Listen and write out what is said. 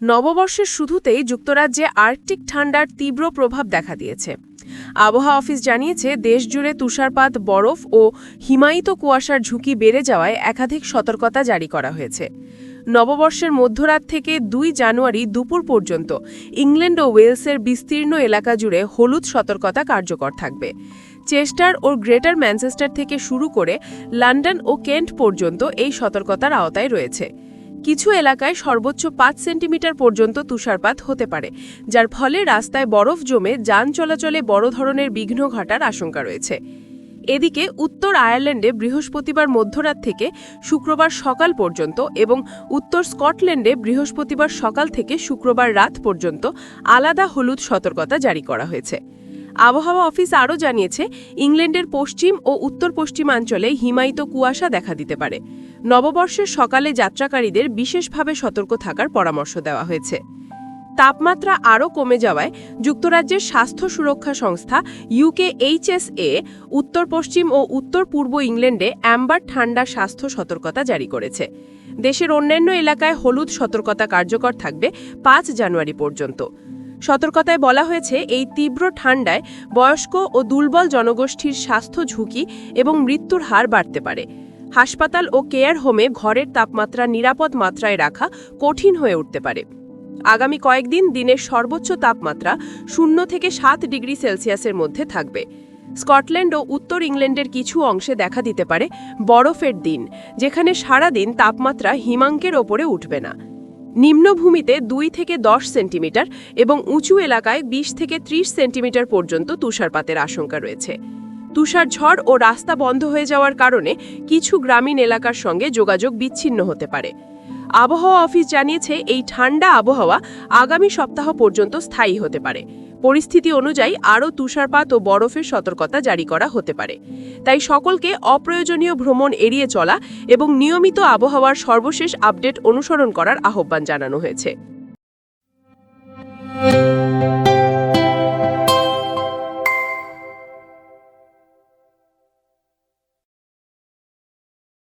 নববর্ষের শুধুতেই যুক্তরাজ্যে আর্কটিক ঠান্ডার তীব্র প্রভাব দেখা দিয়েছে। আবহাওয়া অফিস জানিয়েছে, দেশজুড়ে তুষারপাত, বরফ ও হিমায়িত কুয়াশার ঝুঁকি বেড়ে যাওয়ায় একাধিক সতর্কতা জারি করা হয়েছে। নববর্ষের মধ্যরাত থেকে দুই জানুয়ারি দুপুর পর্যন্ত ইংল্যান্ড ও ওয়েলসের বিস্তীর্ণ এলাকা জুড়ে হলুদ সতর্কতা কার্যকর থাকবে। চেস্টার ও গ্রেটার ম্যানচেস্টার থেকে শুরু করে লন্ডন ও কেন্ট পর্যন্ত এই সতর্কতার আওতায় রয়েছে। কিছু এলাকায় সর্বোচ্চ পাঁচ সেন্টিমিটার পর্যন্ত তুষারপাত হতে পারে, যার ফলে রাস্তায় বরফ জমে যান চলাচলে বড় ধরনের বিঘ্ন ঘটার আশঙ্কা রয়েছে। এদিকে উত্তর আয়ারল্যান্ডে বৃহস্পতিবার মধ্যরাত থেকে শুক্রবার সকাল পর্যন্ত এবং উত্তর স্কটল্যান্ডে বৃহস্পতিবার সকাল থেকে শুক্রবার রাত পর্যন্ত আলাদা হলুদ সতর্কতা জারি করা হয়েছে। আবহাওয়া অফিস আরও জানিয়েছে, ইংল্যান্ডের পশ্চিম ও উত্তর পশ্চিমাঞ্চলে হিমায়িত কুয়াশা দেখা দিতে পারে। নববর্ষের সকালে যাত্রাকারীদের বিশেষভাবে সতর্ক থাকার পরামর্শ দেওয়া হয়েছে। তাপমাত্রা আরও কমে যাওয়ায় যুক্তরাজ্যের স্বাস্থ্য সুরক্ষা সংস্থা ইউকে এইচএসএ উত্তর পশ্চিম ও উত্তর পূর্ব ইংল্যান্ডে অ্যাম্বার ঠান্ডা স্বাস্থ্য সতর্কতা জারি করেছে। দেশের অন্যান্য এলাকায় হলুদ সতর্কতা কার্যকর থাকবে পাঁচ জানুয়ারি পর্যন্ত। সতর্কতায় বলা হয়েছে, এই তীব্র ঠান্ডায় বয়স্ক ও দুর্বল জনগোষ্ঠীর স্বাস্থ্য ঝুঁকি এবং মৃত্যুর হার বাড়তে পারে। হাসপাতাল ও কেয়ার হোমে ঘরের তাপমাত্রা নিরাপদ মাত্রায় রাখা কঠিন হয়ে উঠতে পারে। আগামী কয়েকদিন দিনের সর্বোচ্চ তাপমাত্রা শূন্য থেকে সাত ডিগ্রি সেলসিয়াসের মধ্যে থাকবে। স্কটল্যান্ড ও উত্তর ইংল্যান্ডের কিছু অংশে দেখা দিতে পারে বরফের দিন, যেখানে সারাদিন তাপমাত্রা হিমাঙ্কের ওপরে উঠবে না। নিম্নভূমিতে দুই থেকে দশ সেন্টিমিটার এবং উঁচু এলাকায় বিশ থেকে ত্রিশ সেন্টিমিটার পর্যন্ত তুষারপাতের আশঙ্কা রয়েছে। তুষার ঝড় ও রাস্তা বন্ধ হয়ে যাওয়ার কারণে কিছু গ্রামীণ এলাকার সঙ্গে যোগাযোগ বিচ্ছিন্ন হতে পারে। আবহাওয়া অফিস জানিয়েছে, এই ঠান্ডা আবহাওয়া আগামী সপ্তাহ পর্যন্ত স্থায়ী হতে পারে। পরিস্থিতি অনুযায়ী আরও তুষারপাত ও বরফের সতর্কতা জারি করা হতে পারে। তাই সকলকে অপ্রয়োজনীয় ভ্রমণ এড়িয়ে চলা এবং নিয়মিত আবহাওয়ার সর্বশেষ আপডেট অনুসরণ করার আহ্বান জানানো হয়েছে।